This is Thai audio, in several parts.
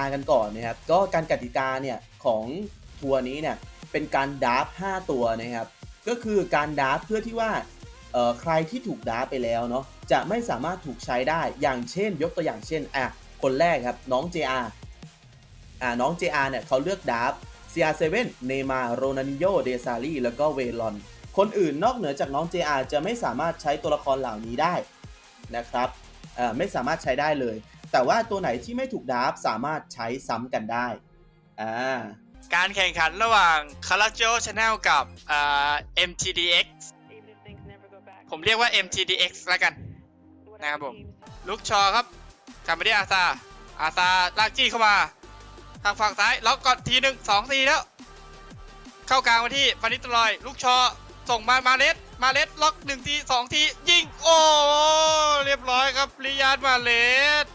ากันก่อนนะครับ ก็การกติกาเนี่ยของทัวร์นี้เนี่ยเป็นการดราฟ5ตัวนะครับ ก็คือการดราฟเพื่อที่ว่าใครที่ถูกดราฟไปแล้วเนาะจะไม่สามารถถูกใช้ได้อย่างเช่น ยกตัวอย่างเช่นอะคนแรกครับ น้อง JR อ่าน้อง JR เนี่ยเขาเลือกดราฟ CR7 เนมาโรนันโยเดซารีแล้วก็เวลอน คนอื่นนอกเหนือจากน้อง JR จะไม่สามารถใช้ตัวละครเหล่านี้ได้นะครับไม่สามารถใช้ได้เลย แต่ว่าตัวไหนที่ไม่ถูกดราฟสามารถใช้ซ้ำกันได้อ่าการแข่งขันระหว่าง c a r a j o Channel กับอ่า MTDX ผมเรียกว่า MTDX แล้วกัน นะครับผมลูกชอครับกลับมาที่อาซาอาซาลากจี้เข้ามา ทางฝั่งซ้ายล็อกก่อนทีหนึ่งสองทีแล้ว เข้ากลางมาที่ฟานิสต์ลอยลูกชอส่งมามาเลสมาเลสล็อกหนึ่งทีสองทียิงโอ้เรียบร้อยครับริยาดมาเลส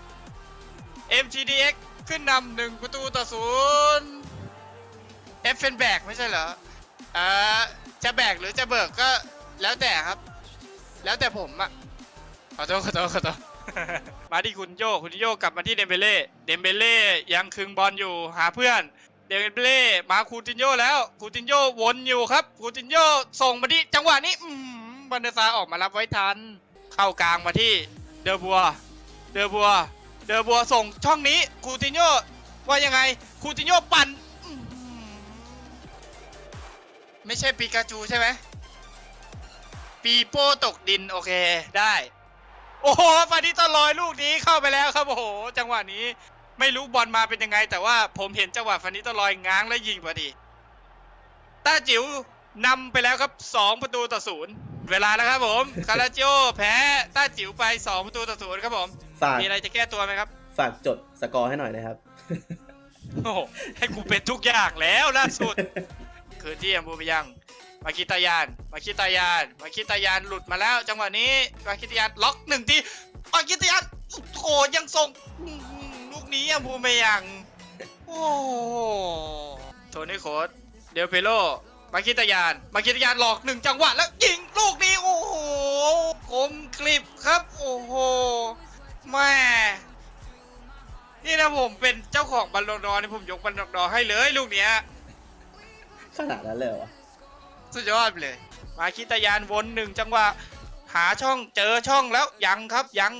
MTDX ขึ้นนำหนึ่งประตูต่อศูนย์เอฟเฟนแบกไม่ใช่เหรออ่าจะแบกหรือจะเบิกก็แล้วแต่ครับ แล้วแต่ผมอะขอโทษขอโทษขอโทษมาที่คุณโยคุณโยกลับมาที่เดมเบเล่เดมเบเล่ยังคึงบอลอยู่หาเพื่อนเดมเบเล่มาคูตินโยแล้วคูตินโยวนอยู่ครับคูตินโยส่งมาที่จังหวะนี้มบันเดซาออกมารับไว้ทัน เข้ากลางมาที่เดอบัว เดอบัว เดอบัวส่งช่องนี้คูตินโยว่ายังไงคูตินโยปั่นไม่ใช่ปิกาจูใช่ไหมปีโป้ตกดินโอเคได้ โอ้โหฟาดิตลอยลูกนี้เข้าไปแล้วครับโอ้โห จังหวะนี้ไม่รู้บอลมาเป็นยังไง แต่ว่าผมเห็นจังหวะฟานิตลอยง้างและยิงพอดีต้าจิ๋วนำไปแล้วครับ 2 ประตูต่อศูนย์เวลาแล้วครับผมคาราจิโอแพ้ต้าจิ๋วไป 2 ประตูต่อศูนย์ครับผม ฝากมีอะไรจะแก้ตัวไหมครับ ฝากจดสกอร์ให้หน่อยนะครับ โอ้โหให้กูเป็นทุกอย่างแล้วล่าสุด คือที่อัมบูไปยังมาคิตายาน มาคิตายาน มาคิตายานหลุดมาแล้ว จังหวะนี้ มาคิตายานล็อกหนึ่งทีมาคิตายานโอ้โหยังส่งอื้อหือลูกนี้อัมบูไปยังโอ้โหโทนี่โคดเดลเปโลมาคิตายาน มาคิตายานหลอกหนึ่งจังหวะแล้วยิงลูกนี้ โอ้โหคมกริบครับ โอ้โห แม่นี่นะผมเป็นเจ้าของบัลลงก์ดอร์นี่ผมยกบัลลงก์ดอร์ให้เลยลูกเนี้ย ขนาดนั้นเลยเหรอวะสุดยอดไปเลย มาคิตายานวนหนึ่งจังหวะหาช่องเจอช่องแล้วยังครับยัง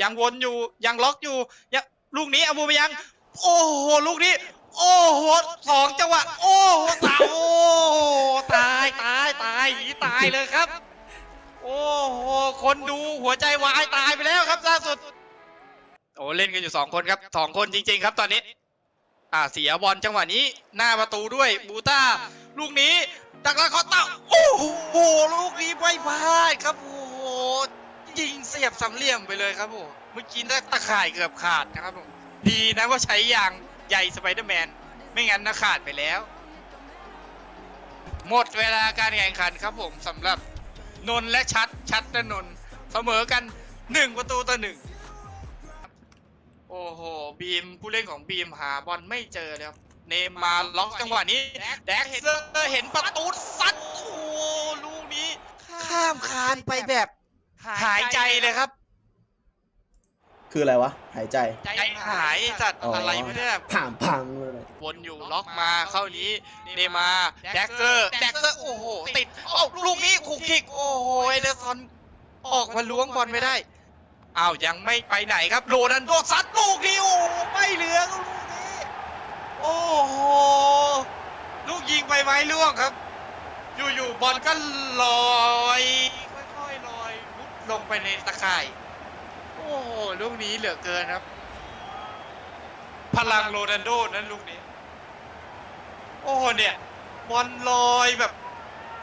ยังวนอยู่ยังล็อกอยู่ยังลูกนี้อาบูไปยัง โอ้โหลูกนี้ โอ้โหสองจังหวะโอ้โหตายโอ้โหตายตายตายหนีตายเลยครับ โอ้โหคนดูหัวใจวายตายไปแล้วครับล่าสุด โอ้เล่นกันอยู่สองคนครับสองคนจริง ๆ ครับตอนนี้ อ่าเสียบอลจังหวะนี้ หน้าประตูด้วยบูต้า ลูกนี้ดักลาคอตต้าโอ้โหลูกนี้ไม่พลาดครับโอ้โหยิงเสียบสามเหลี่ยมไปเลยครับผมเมื่อกี้ตะข่ายเกือบขาดนะครับผมดีนะว่าใช้ยางใยสไปเดอร์แมนไม่งั้นนะขาดไปแล้ว หมดเวลาการแข่งขันครับผมสำหรับนนและชัดชัดและนนเสมอกันหนึ่งประตูต่อหนึ่ง อ้โห บีมผู้เล่นของบีมหาบอลไม่เจอเลยครับเนมมาล็อกจังหวะนี้แดกเซอร์เห็นประตูซัดโอ้โหลูกนี้ ข้ามคานไปแบบหายใจเลยครับ คืออะไรวะ หายใจ ใจหายจัดอะไรไม่ได้ผ่ามพังเลยวนอยู่ล็อกมาเข้านี้ เนมาแดกเซอร์แดกเซอร์โอ้โห ติดโอ้าลูกนี้ขุกคิก โอ้โหเอเดอร์สันออกมาล้วงบอลไม่ได้ อ้าวยังไม่ไปไหนครับโรนันโดซัดลูกนี้โอ้โหไม่เหลือครับลูกนี้โอ้โหลูกยิงไปไม้ล่วงครับ อยู่ๆบอลก็ลอยค่อยๆลอยมุดลงไปในตะข่ายโอ้โหลูกนี้เหลือเกินครับ พลังโรนันโดนั้นลูกนี้ โอ้โหเนี่ยบอลลอยแบบ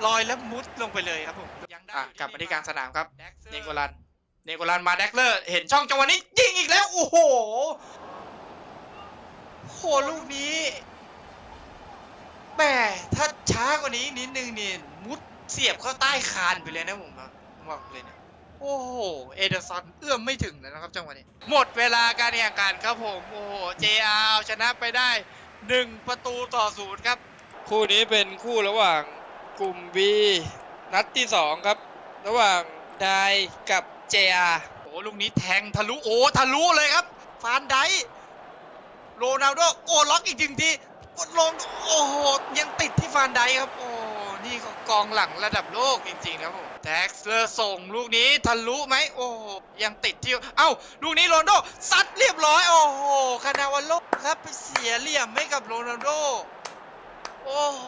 ลอยแล้วมุดลงไปเลยครับผมอะกลับมาที่กลางสนามครับเนโกลัน เนโกลันมาแดกเลอร์เห็นช่องจังหวะนี้ยิงอีกแล้ว โอ้โหโอ้โหลูกนี้แหม่ถ้าช้ากว่านี้นิดนึงนี่มุดเสียบเข้าใต้คานไปเลยนะผมครับบอกเลยนะโอ้โห เอเดอร์สันเอื้อมไม่ถึงเลยนะครับจังหวะนี้ หมดเวลาการแข่งขันครับผม โอ้โห JR เอาชนะไปได้ 1 ประตูต่อศูนย์ครับ คู่นี้เป็นคู่ระหว่างกลุ่ม B นัดที่ 2 ครับ ระหว่างไดกับ JR โอ้ลูกนี้แทงทะลุโอ้ทะลุเลยครับ ฟานไดโรนัลโดโอ้ล็อกอีกหนึ่งทีกดลงโอ้โหยังติดที่ฟานไดครับโอ้นี่กองหลังระดับโลกจริงๆครับผมแท็กเลอร์ส่งลูกนี้ทะลุไหมโอ้ยังติดที่เอ้าลูกนี้โรนัลโดซัดเรียบร้อย โอ้โหคานาวาโลครับไปเสียเหลี่ยมให้กับโรนัลโดโอ้โห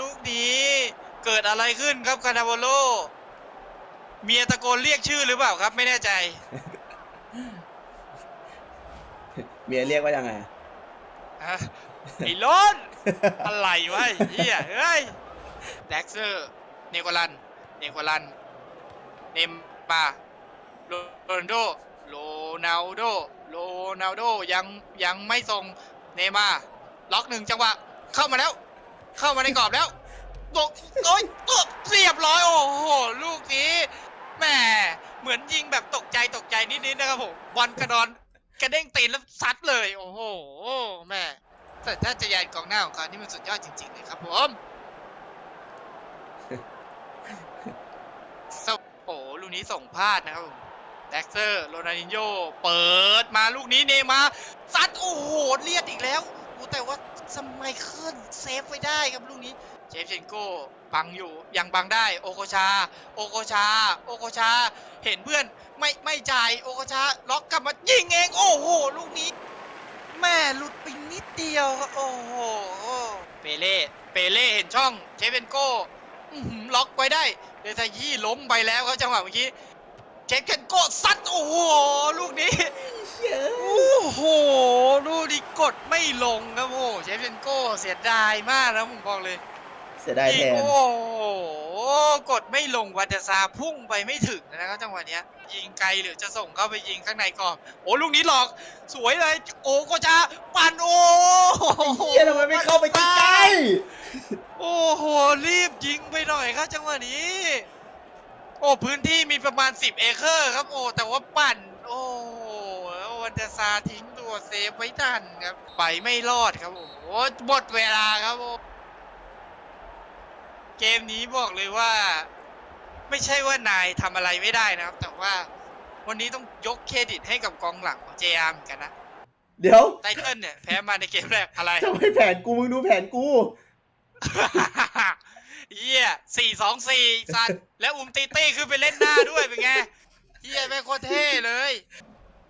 ลูกนี้ เกิดอะไรขึ้นครับคานาโวโล เมียตะโกนเรียกชื่อหรือเปล่าครับ ไม่แน่ใจ เมียเรียกว่ายังไงฮะไอ้โลนอะไรวะไอ้เฮียเฮ้ยแด็กเซอร์ เนโกลัน เนโกลัน เนมปาโรนัลโด โรนัลโด โรนัลโดยังยังไม่ส่งเนย์มาร์ล็อกหนึ่งจังหวะเข้ามาแล้ว เข้ามาในกรอบแล้วโดนโอ้ยโอ้เรียบร้อย โอ้โห ลูกนี้ แหมเหมือนยิงแบบตกใจตกใจนิดๆนะครับผมบอลกระดอนกระเด้งตีนแล้วซัดเลย โอ้โหแม่แต่ถ้าจะยานกองหน้าของเขานี่มันสุดยอดจริงๆเลยครับผมสโอ้โหลูกนี้ส่งพลาดนะครับผมแด็กเซอร์โรนัลดินโญเปิดมาลูกนี้เนย์มาซัดโอ้โหเลียดอีกแล้วแต่ว่า สมัยขึ้นเซฟไว้ได้ครับลูกนี้เจฟเชนโก้บังอยู่ยังบังได้โอโกชา โอโกชา โอโกชา เห็นเพื่อนไม่ไม่จ่ายโอโกชาล็อกกลับมายิงเองโอ้โหลูกนี้ แม่หลุดไปนิดเดียวครับโอ้โหเปเล่เปเล่เห็นช่องเจฟเชนโก้ล็อกไว้ได้เดซายี่ล้มไปแล้วครับจังหวะเมื่อกี้ เจฟเชนโก้ซัดโอ้โหลูกนี้โอ้โหลูกนี้กดไม่ลงครับโอ้โหเชฟเชนโก้เสียดายมากนะผมบอกเลยเสียดายแทยิงนโอ้โหกดไม่ลงวัตซาพุ่งไปไม่ถึงนะครับจังหวะเนี้ย ยิงไกลหรือจะส่งเข้าไปยิงข้างในกรอบโอ้ลูกนี้หลอกสวยเลย โอ้ก็จะปั่นโอ้โหเฮียทำไมไม่เข้าไปใกล้โอ้โหรีบยิงไปหน่อยครับจังหวะนี้ โอ้พื้นที่มีประมาณ 10 เอเคอร์ครับโอ้แต่ว่าปั่น โอ้โหแล้ววันเดอร์ซาทิ้งตัวเซฟไว้ทันครับ ไปไม่รอดครับ โอ้โหหมดเวลาครับโอ้เกมนี้บอกเลยว่า ไม่ใช่ว่านายทำอะไรไม่ได้นะครับ แต่ว่าวันนี้ต้องยกเครดิตให้กับกองหลังของ JR เหมือนกันนะๆเดี๋ยวไทเทิลเนี่ยแพ้มาในเกมแรกอะไรทำไมแผนกูมึงดูแผนกู เฮียสี่สองสี่สัตว์แล้วอุมตีตี้คือไปเล่นหน้าด้วยเป็นไงเฮียไม่งโคตรเท่เลย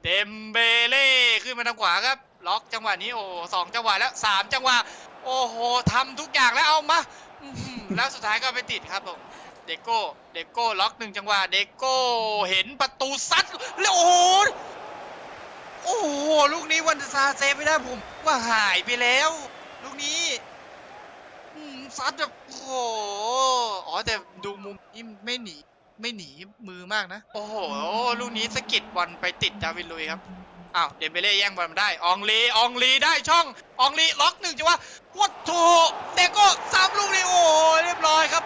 เดมเบเล่ขึ้นมาทางขวาครับ ล็อกจังหวะนี้โอ้สองจังหวะแล้วสามจังหวะ โอ้โหทำทุกอย่างแล้วเอามาอื้อหือแล้วสุดท้ายก็ไปติดครับผมเดโก้เดโก้ล็อกหนึ่งจังหวะเดโก้เห็นประตูซัดแล้วโอ้โหโอ้โหลูกนี้วันซาเซฟไม่ได้ผมว่าหายไปแล้ว ลูกนี้อืม ซัดแบบโอ้โหอ๋อแต่ดูมุมนี้ไม่หนี ไม่หนีมือมากนะ โอ้โหลูกนี้สะกิดบอลไปติดดาวินลุยครับอ้าวเดมเบเล่แย่งบอลมาได้ อองลีอองลีได้ช่อง อองลีล็อกหนึ่งจังหวะวัดโถเด็กก็สามลูกนี้โอ้โหเรียบร้อยครับ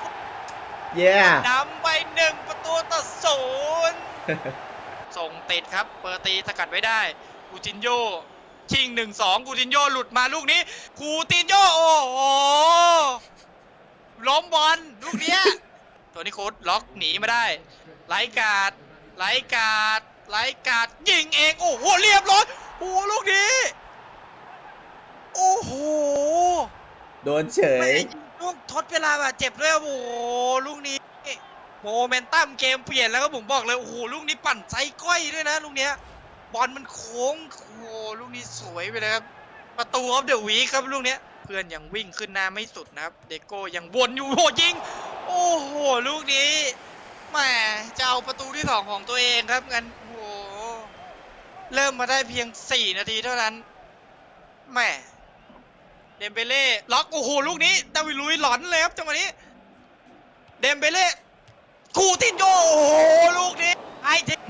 เย้นำไปหนึ่งประตูต่อศูนย์ส่งติดครับเปิดตีสกัดไว้ได้กูจินโยชิงหนึ่งสองกูจินโยหลุดมาลูกนี้กูตินโยโอ้โห ล้มบอลลูกเนี้ยตัวนี้โค้ดล็อกหนีมาได้ไลการ์ดไลการ์ดไลการ์ดยิงเองโอ้โหเรียบร้อยโอ้โหลูกนี้โอ้โหโดนเฉไม่ยได้ยิงช่วงทดเวลาบาดเจ็บด้วยครับโอ้โหลูกนี้โมเมนตัมเกมเปลี่ยนแล้วก็ผมบอกเลยโอ้โหลูกนี้ปั่นไซก้อยด้วยนะลูกเนี้ยบอลมันโค้งโอ้โหลูกนี้สวยไปเลยครับประตูออฟเดอะวีครับลูกเนี้ย เพื่อนยังวิ่งขึ้นหน้าไม่สุดนะครับ เดโก้ยังวนอยู่โหยิง โอ้โห ลูกนี้แหมจะเอาประตูที่สองของตัวเองครับงั้นโอ้โหเริ่มมาได้เพียง 4 นาทีเท่านั้นแหมเดมเบเล่ล็อกโอ้โหลูกนี้ดาวิลุยหลอนเลยครับจังหวะนี้ เดมเบเล่คูตินโยโอ้โหลูกนี้ขายทิ้ง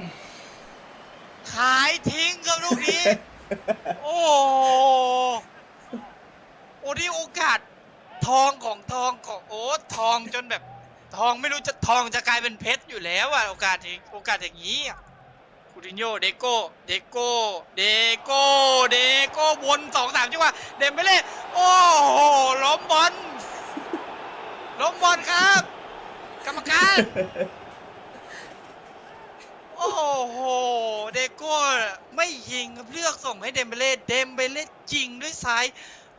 ขายทิ้งครับลูกนี้ โอ้ โหโอ้ที่โอกาสทองของทองของโอ้ทองจนแบบ ทองไม่รู้จะทองจะกลายเป็นเพชรอยู่แล้วอะโอกาสที่โอกาสอย่างนี้อะคูตินโยเดโก้เดโก้เดโก้เดโก้วนสองสามจังหวะเดมเบเล่โอ้โหล้มบอลล้มบอลครับ กรรมการโอ้โห เดโก้ไม่ยิงครับเลือกส่งให้เดมเบเล่ เดมเบเล่ยิงด้วยซ้าย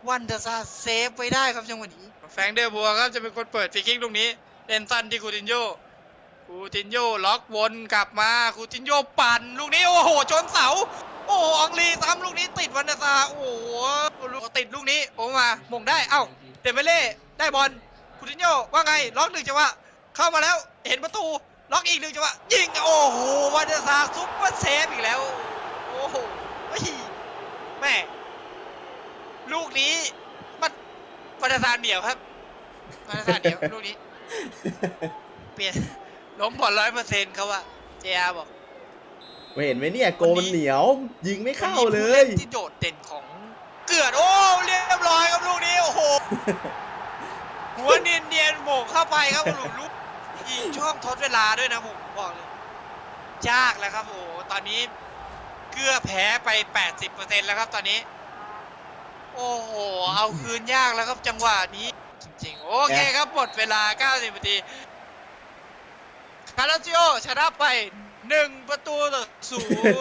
วันเดอร์ซาเซฟไว้ได้ครับจังหวะนี้แฟรงค์เดอบัวครับจะเป็นคนเปิดฟรีคิกตรงนี้เล่นสั้นที่คูตินโยคูตินโยล็อกวนกลับมาคูตินโยปั่นลูกนี้โอ้โหชนเสา โอ้โหอองลีซ้ำลูกนี้ติดวันเดอร์ซาโอ้โหลูกติดลูกนี้โอ้มาหม่งได้เอ้าเดมเบเล่ได้บอลคูตินโยว่าไงล็อกหนึ่งจังหวะเข้ามาแล้วเห็นประตูล็อกอีกหนึ่งจังหวะยิงโอ้โหวันเดอร์ซาซุปเปอร์เซฟอีกแล้วโอ้โหเฮ้แม่ ลูกนี้ มันวันเดอร์ซาเหนียวครับวันเดอร์ซาเหนียวลูกนี้ เปลี่ยนล้มบอลร้อยเปอร์เซ็นต์เขาว่าเจียบอกเห็นไหมเนี่ยโกมันเหนียว ยิงไม่เข้าเลวันยนี้ผู้นที่โดดเด่นของเกือดโอ้เรียบร้อยครับลูกนี้โอ้โหหัวเนียนเนียนๆโหมงเข้าไปครับหลุดลูกยิงช่วงทดเวลาด้วยนะผมบอกเลยยากแล้วครับโอ้โหตอนนี้เกือแพ้ไป 80%แล้วครับตอนนี้ โอ้โห เอาคืนยากแล้วครับจังหวะนี้ จริงๆ โอเคครับหมดเวลา 90นาทีคาราซิโอชนะไป 1 ประตูต่อศู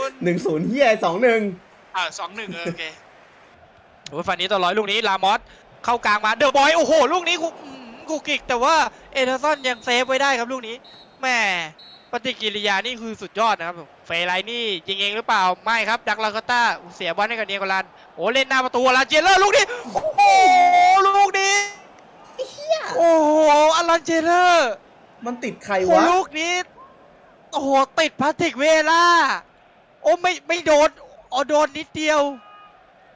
นย์หนึ่งศูนย์เฮียสองหนึ่งอ่าสองหนึ่งโอเคโอ้ยฟันนี้ต่อร้อยลูกนี้ ลามอสเข้ากลางมาเดอะบอย โอ้โห ลูกนี้คุกอื้อหือคุกกิก แต่ว่าเอเดอร์สันยังเซฟไว้ได้ครับลูกนี้ แหม่ปฏิกิริยานี่คือสุดยอดนะครับผมเฟรไลนี่ยิงเองหรือเปล่าไม่ครับ ดักลาคาต้าเสียบอลให้กับเนียโกลันโอ้เล่นหน้าประตูอลันเจเลอร์ลูกนี้โอ้โหลูกนี้โอ้โหอลันเจเลอร์มันติดใครโอ้วะลูกนี้โอ้โหติดพลาสติกเวล่าโอ้ไม่ไม่โดนอ๋อโดนนิดเดียว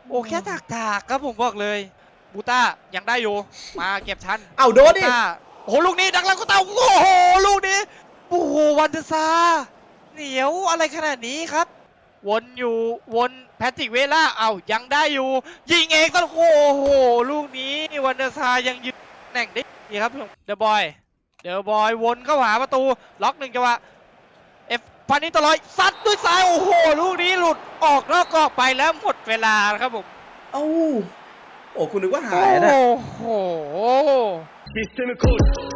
โอ้แค่ถากถากๆครับผมบอกเลย บูต้ายังได้อยู่มาเก็บทันเอาโดนดิบูต้า โอ้โหลูกนี้ดักลังก็เตาโอ้โหลูกนี้โอ้โหวันเดอร์ซาเหนียวอะไรขนาดนี้ครับ วนอยู่วนแพทริกเวล่าเอายังได้อยู่ ยิงเองตลอดโอ้โหลูกนี้วันเดอร์ซายังยืนตำแหน่งได้ดีครับผมเดอะบอยเดอะบอยวนเข้าหาประตูล็อกหนึ่งจังหวะเอฟพันนี้ตลอยซัดด้วยซ้ายโอ้โหลูกนี้หลุดออกนอกกรอบไปแล้วหมดเวลาครับผมเอ้าโอ้คุณนึกว่าหาโอ้ยนะโหシス Sistemi kur